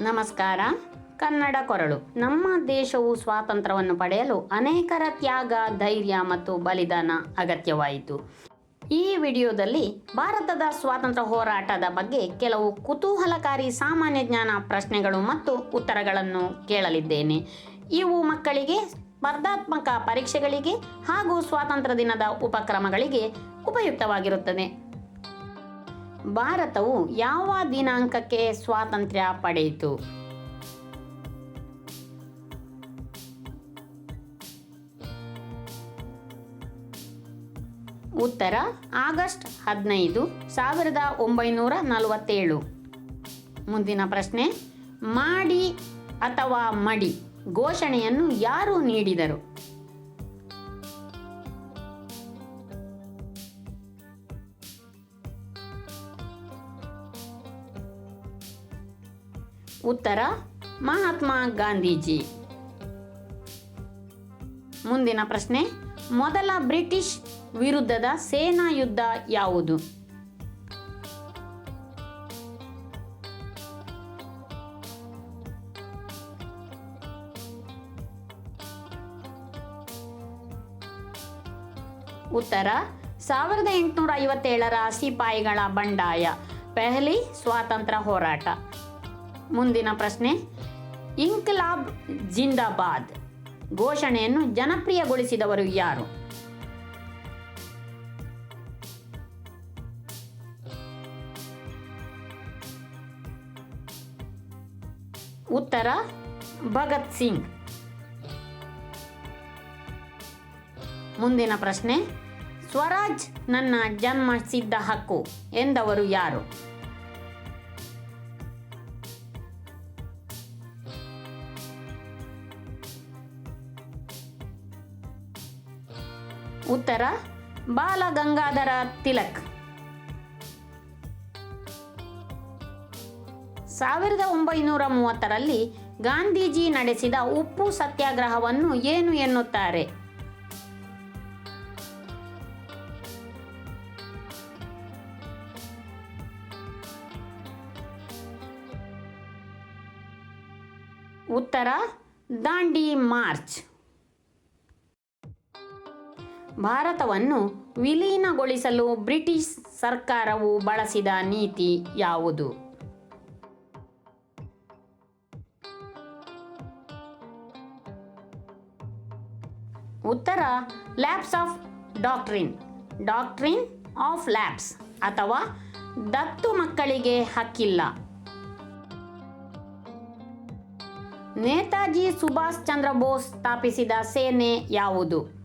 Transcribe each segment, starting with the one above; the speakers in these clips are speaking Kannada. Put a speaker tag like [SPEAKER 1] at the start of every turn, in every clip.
[SPEAKER 1] ನಮಸ್ಕಾರ. ಕನ್ನಡ ಕೊರಳು. ನಮ್ಮ ದೇಶವು ಸ್ವಾತಂತ್ರ್ಯವನ್ನು ಪಡೆಯಲು ಅನೇಕರ ತ್ಯಾಗ, ಧೈರ್ಯ ಮತ್ತು ಬಲಿದಾನ ಅಗತ್ಯವಾಯಿತು. ಈ ವಿಡಿಯೋದಲ್ಲಿ ಭಾರತದ ಸ್ವಾತಂತ್ರ್ಯ ಹೋರಾಟದ ಬಗ್ಗೆ ಕೆಲವು ಕುತೂಹಲಕಾರಿ ಸಾಮಾನ್ಯ ಜ್ಞಾನ ಪ್ರಶ್ನೆಗಳು ಮತ್ತು ಉತ್ತರಗಳನ್ನು ಕೇಳಲಿದ್ದೇನೆ. ಇವು ಮಕ್ಕಳಿಗೆ, ಸ್ಪರ್ಧಾತ್ಮಕ ಪರೀಕ್ಷೆಗಳಿಗೆ ಹಾಗೂ ಸ್ವಾತಂತ್ರ್ಯ ದಿನದ ಉಪಕ್ರಮಗಳಿಗೆ ಉಪಯುಕ್ತವಾಗಿರುತ್ತದೆ. ಭಾರತವು ಯಾವ ದಿನಾಂಕಕ್ಕೆ ಸ್ವಾತಂತ್ರ್ಯ ಪಡೆಯಿತು? ಉತ್ತರ, ಆಗಸ್ಟ್ ಹದಿನೈದು, ಸಾವಿರದ ಒಂಬೈನೂರ ನಲವತ್ತೇಳು. ಮುಂದಿನ ಪ್ರಶ್ನೆ, ಮಾಡಿ ಅಥವಾ ಮಡಿ ಘೋಷಣೆಯನ್ನು ಯಾರು ನೀಡಿದರು? ಉತ್ತರ ಮಹಾತ್ಮ ಗಾಂಧೀಜಿ. ಮುಂದಿನ ಪ್ರಶ್ನೆ, ಮೊದಲ ಬ್ರಿಟಿಷ್ ವಿರುದ್ಧದ ಸೇನಾ ಯುದ್ಧ ಯಾವುದು? ಉತ್ತರ, ಸಾವಿರದ ಎಂಟುನೂರ ಐವತ್ತೇಳರ ಸಿಪಾಯಿಗಳ ಬಂಡಾಯ, ಪೆಹಲಿ ಸ್ವಾತಂತ್ರ್ಯ ಹೋರಾಟ. ಮುಂದಿನ ಪ್ರಶ್ನೆ. ಇಂಕ್ಲಾಬ್ ಜಿಂದಾಬಾದ್ ಘೋಷಣೆಯನ್ನು ಜನಪ್ರಿಯಗೊಳಿಸಿದವರು ಯಾರು? ಉತ್ತರ, ಭಗತ್ ಸಿಂಗ್. ಮುಂದಿನ ಪ್ರಶ್ನೆ. ಸ್ವರಾಜ್ ನನ್ನ ಜನ್ಮ ಸಿದ್ಧ ಹಕ್ಕು ಎಂದವರು ಯಾರು? ಉತ್ತರ, ಬಾಲ ಗಂಗಾಧರ ತಿಲಕ್. ಸಾವಿರದ ಒಂಬೈನೂರ ಮೂವತ್ತರಲ್ಲಿ ಗಾಂಧೀಜಿ ನಡೆಸಿದ ಉಪ್ಪು ಸತ್ಯಾಗ್ರಹವನ್ನು ಏನು ಎನ್ನುತ್ತಾರೆ? ಉತ್ತರ, ದಾಂಡಿ ಮಾರ್ಚ್. ಭಾರತವನ್ನು ವಿಲೀನಗೊಳಿಸಲು ಬ್ರಿಟಿಷ್ ಸರ್ಕಾರವು ಬಳಸಿದ ನೀತಿ ಯಾವುದು? ಉತ್ತರ, lapse of doctrine doctrine of lapse, ಅಥವಾ ದತ್ತು ಮಕ್ಕಳಿಗೆ ಹಕ್ಕಿಲ್ಲ. ನೇತಾಜಿ ಸುಭಾಷ್ ಚಂದ್ರ ಬೋಸ್ ಸ್ಥಾಪಿಸಿದ ಸೇನೆ ಯಾವುದು?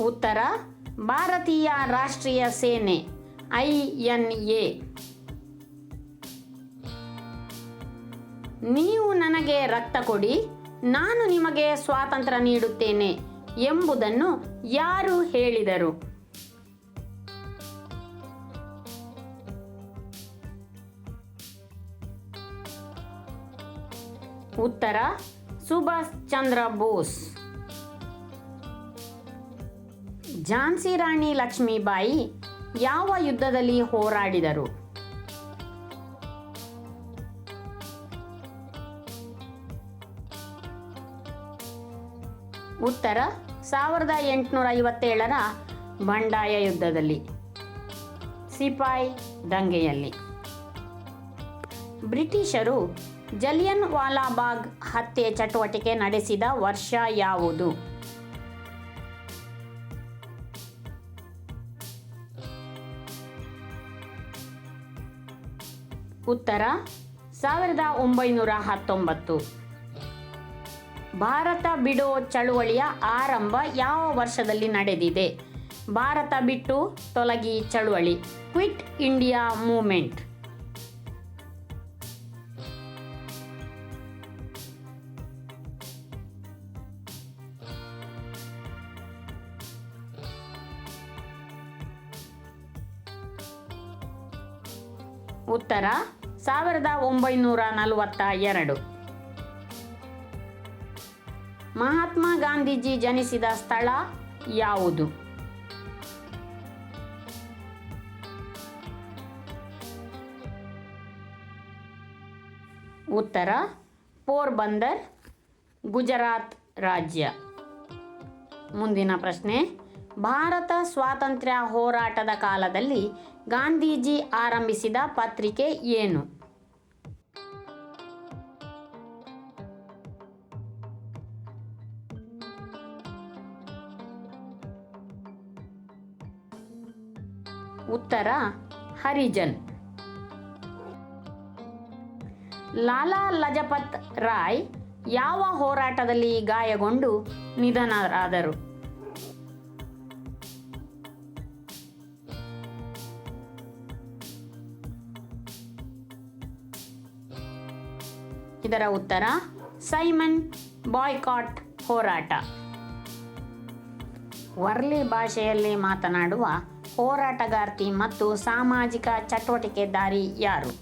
[SPEAKER 1] ಉತ್ತರ, ಭಾರತೀಯ ರಾಷ್ಟ್ರೀಯ ಸೇನೆ, ಐ ಎನ್ ಎ. ನೀವು ನನಗೆ ರಕ್ತ ಕೊಡಿ, ನಾನು ನಿಮಗೆ ಸ್ವಾತಂತ್ರ್ಯ ನೀಡುತ್ತೇನೆ ಎಂಬುದನ್ನು ಯಾರು ಹೇಳಿದರು? ಉತ್ತರ, ಸುಭಾಷ್ ಚಂದ್ರ ಬೋಸ್. ಝಾನ್ಸಿ ರಾಣಿ ಲಕ್ಷ್ಮೀಬಾಯಿ ಯಾವ ಯುದ್ಧದಲ್ಲಿ ಹೋರಾಡಿದರು? ಉತ್ತರ, ಸಾವಿರದ ಎಂಟುನೂರ ಐವತ್ತೇಳರ ಬಂಡಾಯ ಯುದ್ಧದಲ್ಲಿ. ಸಿಪಾಯಿ ದಂಗೆಯಲ್ಲಿ. ಬ್ರಿಟಿಷರು ಜಲಿಯನ್ ವಾಲಾಬಾಗ್ ಹತ್ಯೆ ಚಟುವಟಿಕೆ ನಡೆಸಿದ ವರ್ಷ ಯಾವುದು? ಉತ್ತರ ಸಾವಿರದ ಒಂಬೈನೂರ ಹತ್ತೊಂಬತ್ತು. ಭಾರತ ಬಿಡೋ ಚಳುವಳಿಯ ಆರಂಭ ಯಾವ ವರ್ಷದಲ್ಲಿ ನಡೆದಿದೆ? ಭಾರತ ಬಿಟ್ಟು ತೊಲಗಿ ಚಳುವಳಿ. Quit India movement. ಉತ್ತರ ಸಾವಿರದ ಒಂಬೈನೂರ ನಲವತ್ತ ಎರಡು. ಮಹಾತ್ಮ ಗಾಂಧೀಜಿ ಜನಿಸಿದ ಸ್ಥಳ ಯಾವುದು? ಉತ್ತರ ಪೋರ್ಬಂದರ್, ಗುಜರಾತ್ ರಾಜ್ಯ. ಮುಂದಿನ ಪ್ರಶ್ನೆ, ಭಾರತ ಸ್ವಾತಂತ್ರ್ಯ ಹೋರಾಟದ ಕಾಲದಲ್ಲಿ ಗಾಂಧೀಜಿ ಆರಂಭಿಸಿದ ಪತ್ರಿಕೆ ಏನು? ಉತ್ತರ ಹರಿಜನ್. ಲಾಲಾ ಲಜಪತ್ ರಾಯ್ ಯಾವ ಹೋರಾಟದಲ್ಲಿ ಗಾಯಗೊಂಡು ನಿಧನರಾದರು? ಇದರ ಉತ್ತರ, ಸೈಮನ್ ಬಾಯ್ಕಾಟ್ ಹೋರಾಟ. ವರ್ಲಿ ಭಾಷೆಯಲ್ಲಿ ಮಾತನಾಡುವ ಹೋರಾಟಗಾರ್ತಿ ಮತ್ತು ಸಾಮಾಜಿಕ ಚಟುವಟಿಕೆದಾರಿ ಯಾರು?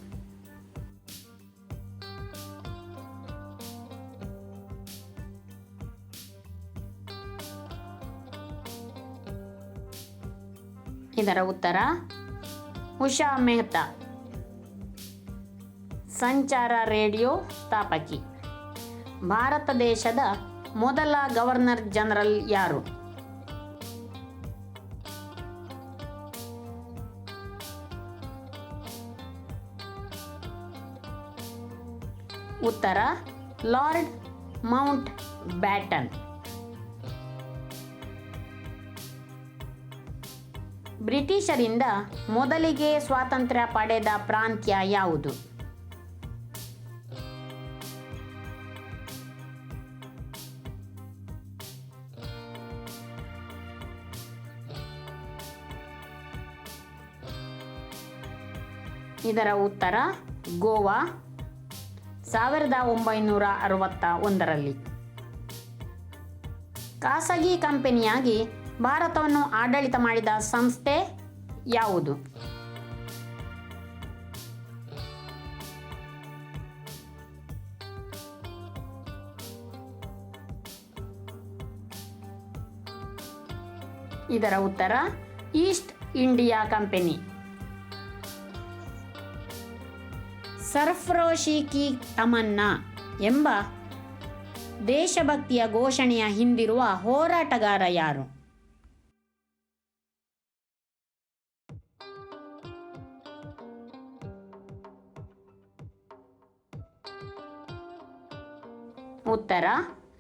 [SPEAKER 1] ಇದರ ಉತ್ತರ, ಉಷಾ ಮೆಹ್ತಾ. ಸಂಚಾರ ರೇಡಿಯೋ ಸ್ಥಾಪಕಿ ಭಾರತ ದೇಶದ ಮೊದಲ ಗವರ್ನರ್ ಜನರಲ್ ಯಾರು? ಉತ್ತರ, ಲಾರ್ಡ್ ಮೌಂಟ್ ಬ್ಯಾಟನ್. ಬ್ರಿಟಿಷರಿಂದ ಮೊದಲಿಗೆ ಸ್ವಾತಂತ್ರ್ಯ ಪಡೆದ ಪ್ರಾಂತ್ಯ ಯಾವುದು? ಇದರ ಉತ್ತರ ಗೋವಾ. ಸಾವಿರದ ಒಂಬೈನೂರ ಅರವತ್ತ ಒಂದರಲ್ಲಿ. ಖಾಸಗಿ ಕಂಪನಿಯಾಗಿ ಭಾರತವನ್ನು ಆಡಳಿತ ಮಾಡಿದ ಸಂಸ್ಥೆ ಯಾವುದು? ಇದರ ಉತ್ತರ ಈಸ್ಟ್ ಇಂಡಿಯಾ ಕಂಪನಿ. ಸರ್ಫ್ರೋಶಿ ಕಿ ತಮನ್ನಾ ಎಂಬ ದೇಶಭಕ್ತಿಯ ಘೋಷಣೆಯ ಹಿಂದಿರುವ ಹೋರಾಟಗಾರ ಯಾರು? ಉತ್ತರ,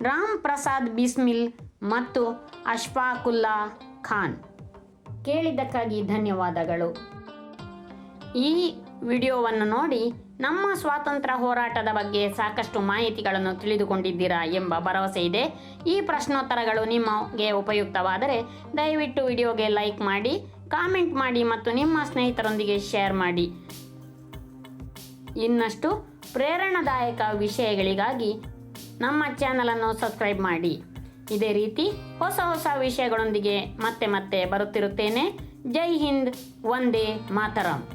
[SPEAKER 1] ರಾಮ್ ಪ್ರಸಾದ್ ಬಿಸ್ಮಿಲ್ ಮತ್ತು ಅಶ್ಫಾಕುಲ್ಲಾ ಖಾನ್. ಕೇಳಿದ್ದಕ್ಕಾಗಿ ಧನ್ಯವಾದಗಳು. ಈ ವಿಡಿಯೋವನ್ನು ನೋಡಿ ನಮ್ಮ ಸ್ವಾತಂತ್ರ್ಯ ಹೋರಾಟದ ಬಗ್ಗೆ ಸಾಕಷ್ಟು ಮಾಹಿತಿಗಳನ್ನು ತಿಳಿದುಕೊಂಡಿದ್ದೀರಾ ಎಂಬ ಭರವಸೆ ಇದೆ. ಈ ಪ್ರಶ್ನೋತ್ತರಗಳು ನಿಮಗೆ ಉಪಯುಕ್ತವಾದರೆ ದಯವಿಟ್ಟು ವಿಡಿಯೋಗೆ ಲೈಕ್ ಮಾಡಿ, ಕಾಮೆಂಟ್ ಮಾಡಿ ಮತ್ತು ನಿಮ್ಮ ಸ್ನೇಹಿತರೊಂದಿಗೆ ಶೇರ್ ಮಾಡಿ. ಇನ್ನಷ್ಟು ಪ್ರೇರಣಾದಾಯಕ ವಿಷಯಗಳಿಗಾಗಿ ನಮ್ಮ ಚಾನಲನ್ನು ಸಬ್ಸ್ಕ್ರೈಬ್ ಮಾಡಿ. ಇದೇ ರೀತಿ ಹೊಸ ಹೊಸ ವಿಷಯಗಳೊಂದಿಗೆ ಮತ್ತೆ ಮತ್ತೆ ಬರುತ್ತಿರುತ್ತೇನೆ. ಜೈ ಹಿಂದ್, ವಂದೇ ಮಾತರಂ.